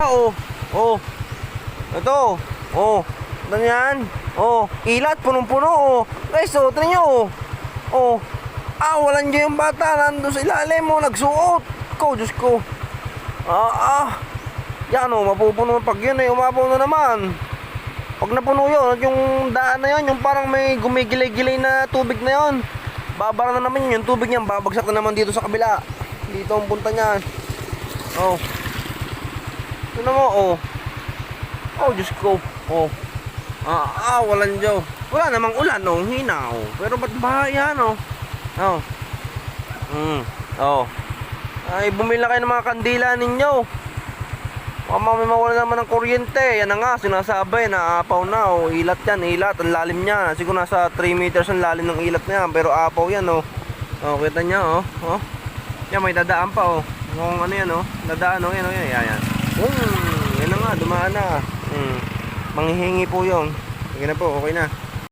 Oh, oh. Ito. Oh. Ano yan? Oh. Ilat, punong-puno. Oh. Guys, oh. Tignan nyo. Oh. Oh. Ah, walang dyan yung bata. Nandun sa ilalim mo. Nagsuot. Ko, Diyos ko. Ah, ah. Yan, oh. Mapupuno pag yun eh. Umabaw na naman. Pag napuno yun, at yung daan na yun, yung parang may gumigilay-gilay na tubig na yun. Babara na naman yun, yung tubig niyan, babagsak na naman dito sa kabila. Dito ang punta niyan. Oh. Tignan mo, oh. Oh, Diyos ko. Oh. Ah, ah, walang Diyo. Wala namang ulan, oh. Hina, oh. Pero ba't ba yan, oh? Oh. Hmm. Oh. Ay, bumili na kayo ng mga kandila ninyo. Baka may mawala naman ng kuryente. Yan na nga, sinasabi, naapaw na. Oh. Ilat yan, ilat. Ang lalim niya. Siguro nasa 3 meters ang lalim ng ilat na yan. Pero apaw yan, oh. Oh, kita niya, oh. Oh. Yan, may dadaan pa, oh. Kung ano yan, oh. Dadaan, oh. Yan, oh. Yan, yan. yan. Hmm, yan na nga, dumaan na. Hmm. Manghihingi po yun. Sige na po, okay na.